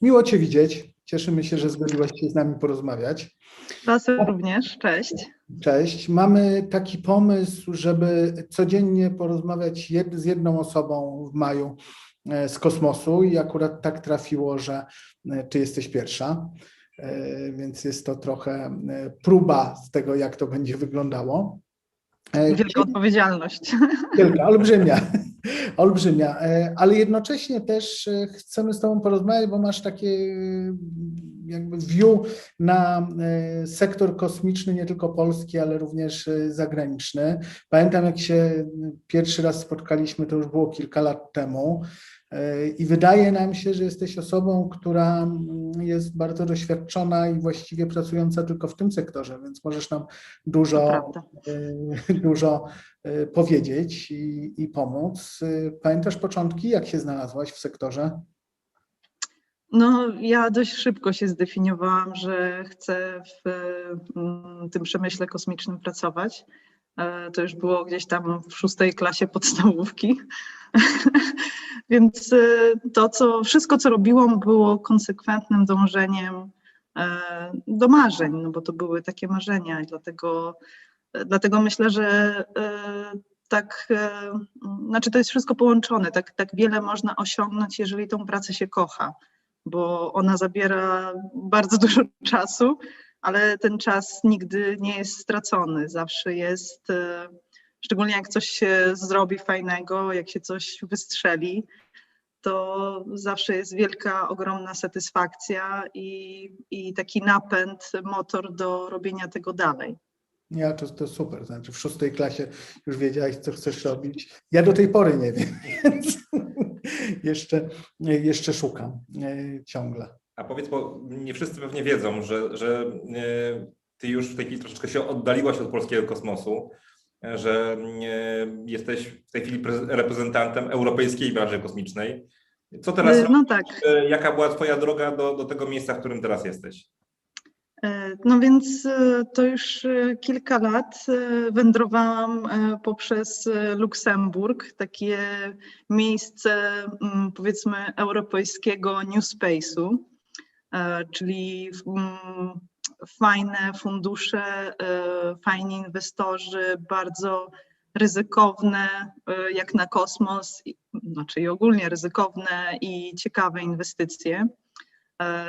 Miło Cię widzieć. Cieszymy się, że zgodziłaś się z nami porozmawiać. Was również, cześć. Cześć. Mamy taki pomysł, żeby codziennie porozmawiać jed z jedną osobą w maju e, z kosmosu i akurat tak trafiło, że e, Ty jesteś pierwsza, E, więc jest to trochę próba z tego, jak to będzie wyglądało. Wielka odpowiedzialność. Wielka, olbrzymia, olbrzymia, E, ale jednocześnie też e, chcemy z Tobą porozmawiać, bo masz takie e, jakby view na sektor kosmiczny, nie tylko polski, ale również zagraniczny. Pamiętam, jak się pierwszy raz spotkaliśmy, to już było kilka lat temu. E, I wydaje nam się, że jesteś osobą, która mm, jest bardzo doświadczona i właściwie pracująca tylko w tym sektorze, więc możesz nam dużo, e, dużo e, powiedzieć i, i pomóc. Pamiętasz początki, jak się znalazłaś w sektorze? No, ja dość szybko się zdefiniowałam, że chcę w mm, tym przemyśle kosmicznym pracować. E, To już było gdzieś tam w szóstej klasie podstawówki. Więc e, to, co wszystko, co robiłam, było konsekwentnym dążeniem e, do marzeń, no bo to były takie marzenia i dlatego, dlatego myślę, że tak, znaczy to jest wszystko połączone, tak, tak wiele można osiągnąć, jeżeli tą pracę się kocha, bo ona zabiera bardzo dużo czasu, ale ten czas nigdy nie jest stracony, zawsze jest, e, szczególnie jak coś się zrobi fajnego, jak się coś wystrzeli, to zawsze jest wielka, ogromna satysfakcja i, i taki napęd, motor do robienia tego dalej. Ja to, to super, znaczy w szóstej klasie już wiedziałaś, co chcesz robić. Ja do tej pory nie wiem, więc jeszcze, jeszcze szukam e, ciągle. A powiedz, bo nie wszyscy pewnie wiedzą, że, że e, ty już w tej chwili troszeczkę się oddaliłaś od polskiego kosmosu, e, że e, jesteś w tej chwili prez- reprezentantem europejskiej branży kosmicznej. Co teraz No robisz? tak. Jaka była twoja droga do, do tego miejsca, w którym teraz jesteś? No więc to już kilka lat wędrowałam poprzez Luksemburg, takie miejsce mm, powiedzmy europejskiego New Space'u, czyli mm, fajne fundusze, e, fajni inwestorzy, bardzo ryzykowne e, jak na kosmos, znaczy ogólnie ryzykowne i ciekawe inwestycje. E,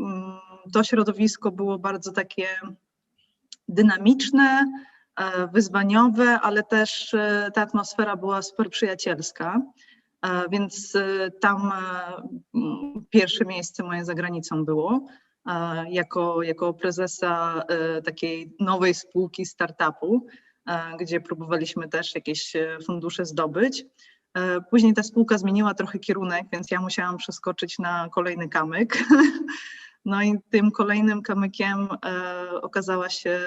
mm, To środowisko było bardzo takie dynamiczne, e, wyzwaniowe, ale też e, ta atmosfera była super przyjacielska. E, Więc e, tam e, pierwsze miejsce moje za granicą było. Jako, jako prezesa takiej nowej spółki startupu, gdzie próbowaliśmy też jakieś fundusze zdobyć. Później ta spółka zmieniła trochę kierunek, więc ja musiałam przeskoczyć na kolejny kamyk. No i tym kolejnym kamykiem okazała się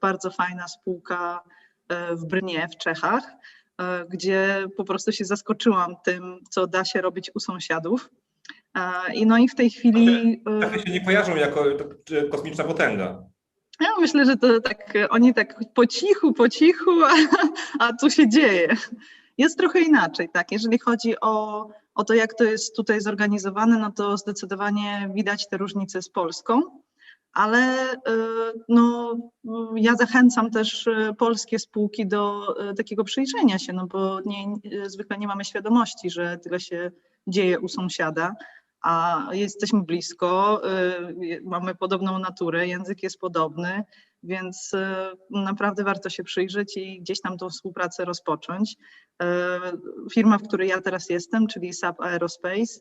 bardzo fajna spółka w Brnie, w Czechach, gdzie po prostu się zaskoczyłam tym, co da się robić u sąsiadów. E, I no i w tej chwili. e, Takie się nie kojarzą jako e, kosmiczna potęga. ja myślę, że to tak, e, oni tak po cichu, po cichu, a, a tu się dzieje. Jest trochę inaczej, tak. Jeżeli chodzi o, o to, jak to jest tutaj zorganizowane, no to zdecydowanie widać te różnice z Polską, ale e, no, ja zachęcam też e, polskie spółki do e, takiego przyjrzenia się, no bo nie, zwykle nie mamy świadomości, że tyle się dzieje u sąsiada a jesteśmy blisko, mamy podobną naturę, język jest podobny, więc naprawdę warto się przyjrzeć i gdzieś tam tą współpracę rozpocząć. Firma, w której ja teraz jestem, czyli SAP Aerospace,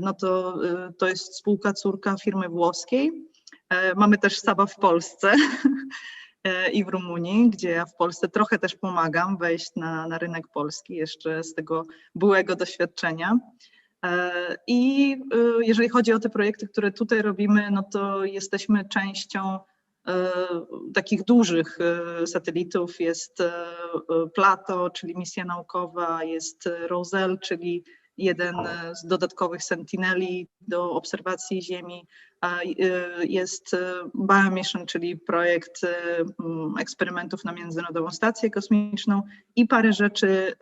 no to, to jest spółka córka firmy włoskiej. Y, Mamy też SAPa w Polsce y, i w Rumunii, gdzie ja w Polsce trochę też pomagam wejść na, na rynek polski jeszcze z tego byłego doświadczenia. E, I e, jeżeli chodzi o te projekty, które tutaj robimy, no to jesteśmy częścią e, takich dużych e, satelitów. Jest e, e, Plato, czyli misja naukowa, jest e, Roselle, czyli jeden z dodatkowych sentineli do obserwacji Ziemi. e, Jest e, Biomission, czyli projekt m, eksperymentów na Międzynarodową Stację Kosmiczną i parę rzeczy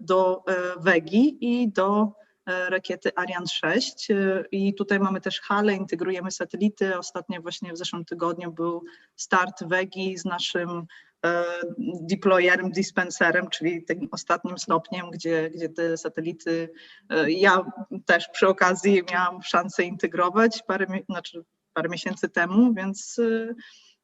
do WEGI i do rakiety Ariane 6 i tutaj mamy też halę, integrujemy satelity. Ostatnio właśnie w zeszłym tygodniu był start WEGI z naszym deployerem, dispenserem, czyli tym ostatnim stopniem, gdzie, gdzie te satelity ja też przy okazji miałam szansę integrować parę, znaczy parę miesięcy temu, więc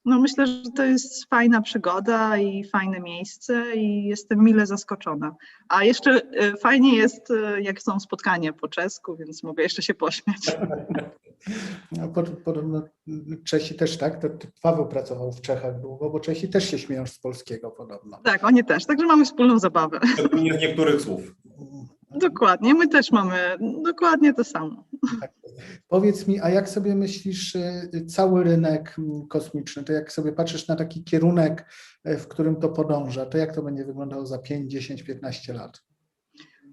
no myślę, że to jest fajna przygoda i fajne miejsce i jestem mile zaskoczona. A jeszcze e, fajnie jest, e, jak są spotkania po czesku, więc mogę jeszcze się pośmiać. No, podobno Czesi też tak? To Paweł pracował w Czechach długo, bo Czesi też się śmieją z polskiego podobno. Tak, oni też, także mamy wspólną zabawę. Szczególnie z niektórych słów. Dokładnie, my też mamy dokładnie to samo. Tak. Powiedz mi, a jak sobie myślisz y, cały rynek mm, kosmiczny, to jak sobie patrzysz na taki kierunek, y, w którym to podąża, to jak to będzie wyglądało za 5, 10, 15 lat?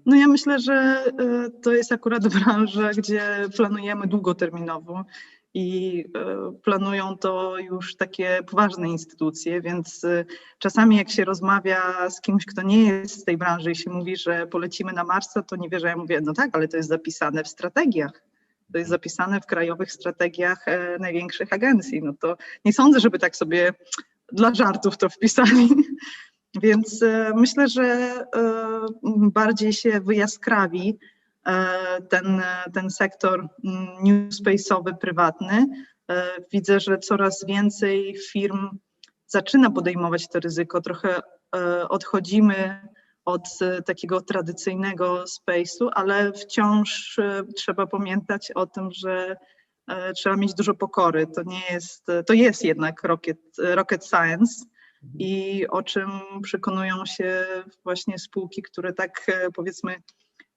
No ja myślę, że y, to jest akurat branża, gdzie planujemy długoterminowo i planują to już takie poważne instytucje, więc czasami jak się rozmawia z kimś, kto nie jest z tej branży i się mówi, że polecimy na Marsa, to nie wie, że ja mówię, no tak, ale to jest zapisane w strategiach to jest zapisane w krajowych strategiach e, największych agencji. No to nie sądzę, żeby tak sobie dla żartów to wpisali. Więc e, myślę, że e, bardziej się wyjaskrawi ten, ten sektor mm, new space'owy, prywatny. Widzę, że coraz więcej firm zaczyna podejmować to ryzyko. Trochę odchodzimy od e, takiego tradycyjnego space'u, ale wciąż e, trzeba pamiętać o tym, że e, trzeba mieć dużo pokory. To nie jest, to jest jednak rocket, rocket science i o czym przekonują się właśnie spółki, które tak powiedzmy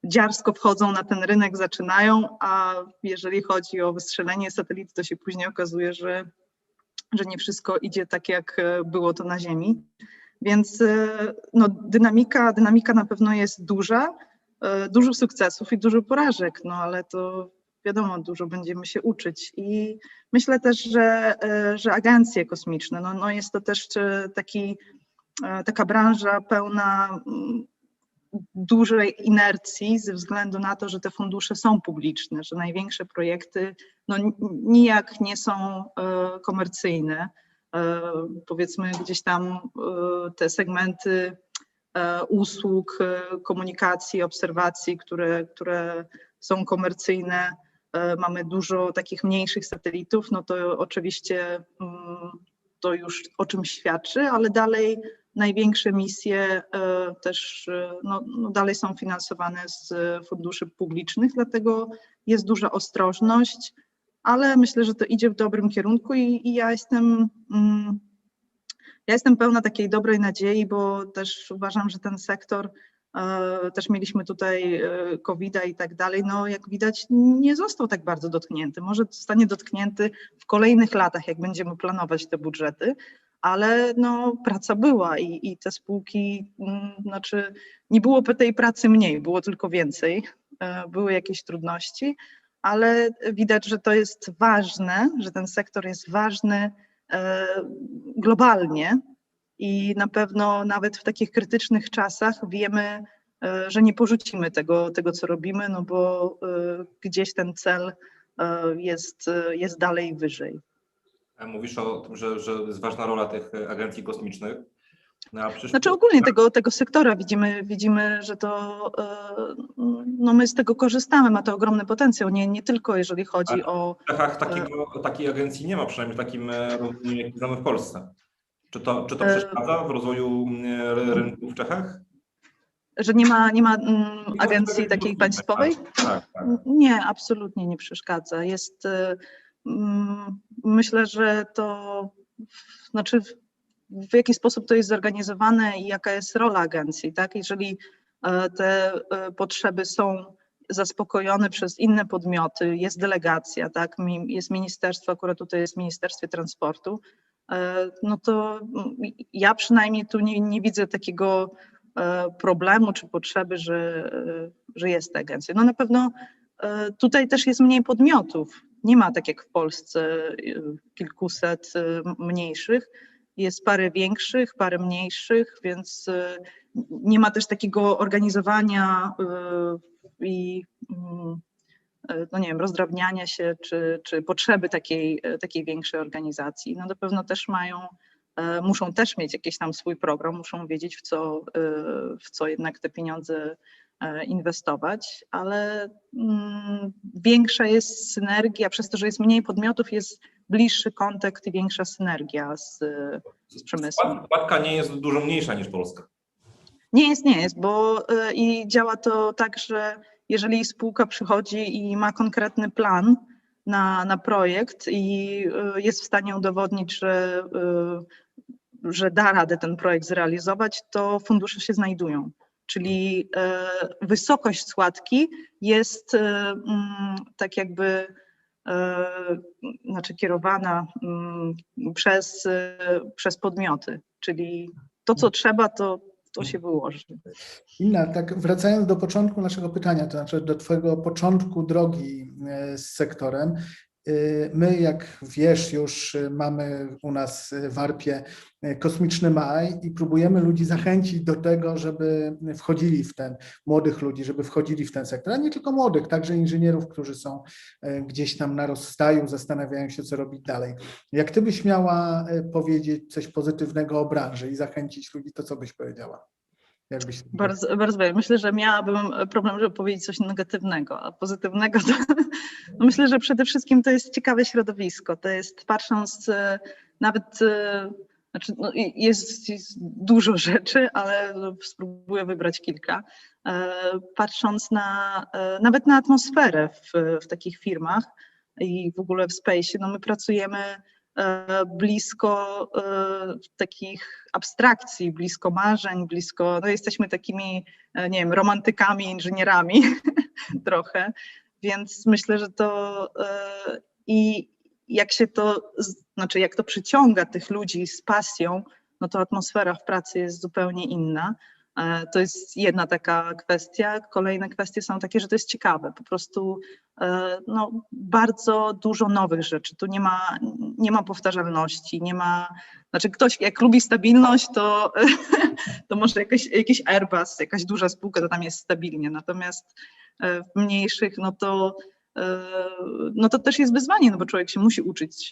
dziarsko wchodzą na ten rynek, zaczynają, a jeżeli chodzi o wystrzelenie satelity, to się później okazuje, że, że nie wszystko idzie tak, jak było to na Ziemi. Więc e, no, dynamika, dynamika na pewno jest duża, e, dużo sukcesów i dużo porażek, no ale to wiadomo, dużo będziemy się uczyć. I myślę też, że, e, że agencje kosmiczne, no, no jest to też taki, taka branża pełna mm, dużej inercji ze względu na to, że te fundusze są publiczne, że największe projekty no, nijak nie są komercyjne. E, powiedzmy gdzieś tam e, te segmenty e, usług, komunikacji, obserwacji, które, które są komercyjne. Mamy dużo takich mniejszych satelitów, no to oczywiście mm, to już o czym świadczy, ale dalej największe misje też no, no dalej są finansowane z funduszy publicznych, dlatego jest duża ostrożność ale myślę, że to idzie w dobrym kierunku i, i ja jestem. Mm, ja jestem pełna takiej dobrej nadziei, bo też uważam, że ten sektor, e, też mieliśmy tutaj e, covid i tak dalej, no jak widać nie został tak bardzo dotknięty. Może zostanie dotknięty w kolejnych latach, jak będziemy planować te budżety, ale no praca była i, i te spółki, mm, znaczy nie było tej pracy mniej, było tylko więcej, e, były jakieś trudności, ale widać, że to jest ważne, że ten sektor jest ważny e, globalnie i na pewno nawet w takich krytycznych czasach wiemy, e, że nie porzucimy tego, tego co robimy, no bo e, gdzieś ten cel jest, jest dalej wyżej. Mówisz o tym, że, że jest ważna rola tych agencji kosmicznych. No, znaczy ogólnie tego, tego sektora widzimy, widzimy, że to e, no my z tego korzystamy, ma to ogromny potencjał, nie, nie tylko jeżeli chodzi o... W Czechach takiego, takiej agencji nie ma, przynajmniej w takim e, rozwoju, jaki znamy w Polsce. Czy to, czy to e, przeszkadza w rozwoju rynku w Czechach? Że nie ma, nie ma mm, agencji takiej państwowej? Tak, tak. Nie, absolutnie nie przeszkadza. Jest, myślę, że to, znaczy w jaki sposób to jest zorganizowane i jaka jest rola agencji, tak? Jeżeli e, te e, potrzeby są zaspokojone przez inne podmioty, jest delegacja, tak? Jest ministerstwo, akurat tutaj jest Ministerstwie Transportu, e, no to mm, ja przynajmniej tu nie, nie widzę takiego problemu czy potrzeby, że, że jest agencja. No na pewno tutaj też jest mniej podmiotów. Nie ma tak jak w Polsce kilkuset mniejszych, jest parę większych, parę mniejszych, więc e, nie ma też takiego organizowania e, i mm, e, no nie wiem, rozdrabniania się czy, czy potrzeby takiej, takiej większej organizacji. No na pewno też mają, muszą też mieć jakiś tam swój program, muszą wiedzieć w co, w co jednak te pieniądze inwestować, ale mm, większa jest synergia, przez to, że jest mniej podmiotów, jest bliższy kontakt i większa synergia z, z przemysłem. Składka nie jest dużo mniejsza niż Polska. Nie jest, nie jest, bo y, i działa to tak, że jeżeli spółka przychodzi i ma konkretny plan na, na projekt i y, jest w stanie udowodnić, że, y, że da radę ten projekt zrealizować, to fundusze się znajdują. Czyli wysokość składki jest tak jakby znaczy kierowana mm, przez, y, przez podmioty, czyli to, co trzeba, to, to się wyłoży. Inna, tak wracając do początku naszego pytania, to znaczy do Twojego początku drogi e, z sektorem. E, My, jak wiesz, już e, mamy u nas w Warpie e, kosmiczny maj i próbujemy ludzi zachęcić do tego, żeby wchodzili w ten, młodych ludzi, żeby wchodzili w ten sektor, a nie tylko młodych, także inżynierów, którzy są gdzieś tam na rozstaju, zastanawiają się, co robić dalej. Jak Ty byś miała powiedzieć coś pozytywnego o branży i zachęcić ludzi, to co byś powiedziała? Jakbyś... Bardzo, bardzo dobrze. Myślę, że miałabym problem, żeby powiedzieć coś negatywnego, a pozytywnego to no myślę, że przede wszystkim to jest ciekawe środowisko. To jest patrząc e, nawet, e, znaczy no jest, jest dużo rzeczy, ale no, spróbuję wybrać kilka. E, Patrząc na nawet na atmosferę w, w takich firmach i w ogóle w space, no my pracujemy blisko e, takich abstrakcji, blisko marzeń, blisko, no jesteśmy takimi, e, nie wiem, romantykami, inżynierami trochę, więc myślę, że to e, i jak się to, znaczy jak to przyciąga tych ludzi z pasją, no to atmosfera w pracy jest zupełnie inna. E, To jest jedna taka kwestia. Kolejne kwestie są takie, że to jest ciekawe. Po prostu e, no, bardzo dużo nowych rzeczy. Tu nie ma, nie ma powtarzalności, nie ma. Znaczy, ktoś jak lubi stabilność, to, to może jakaś, jakiś Airbus, jakaś duża spółka, to tam jest stabilnie. Natomiast e, w mniejszych, no to. No to też jest wyzwanie, no bo człowiek się musi uczyć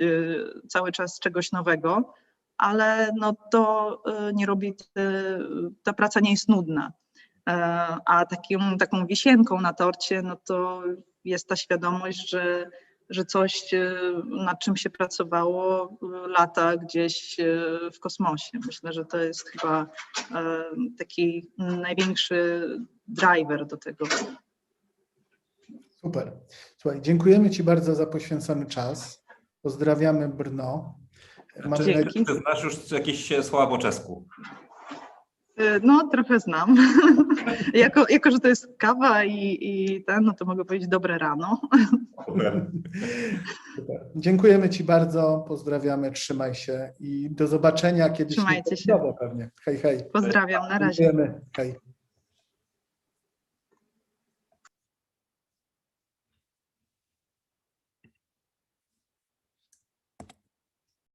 cały czas czegoś nowego, ale no to e, nie robi, te- ta praca nie jest nudna. E, A takim, taką wisienką na torcie, no to jest ta świadomość, że, że coś, e, nad czym się pracowało lata gdzieś w kosmosie. Myślę, że to jest chyba e, taki największy driver do tego. Super. Słuchaj, dziękujemy Ci bardzo za poświęcony czas. Pozdrawiamy Brno. Dzięki. czy znasz już jakieś słowa po czesku? E, No, trochę znam. jako, jako, że to jest kawa i, i ten, no to mogę powiedzieć dobre rano. Super. Super. Dziękujemy Ci bardzo, pozdrawiamy, trzymaj się i do zobaczenia kiedyś. Trzymajcie się. pewnie. Hej, hej. Pozdrawiam, na razie. Dziękujemy. Hej.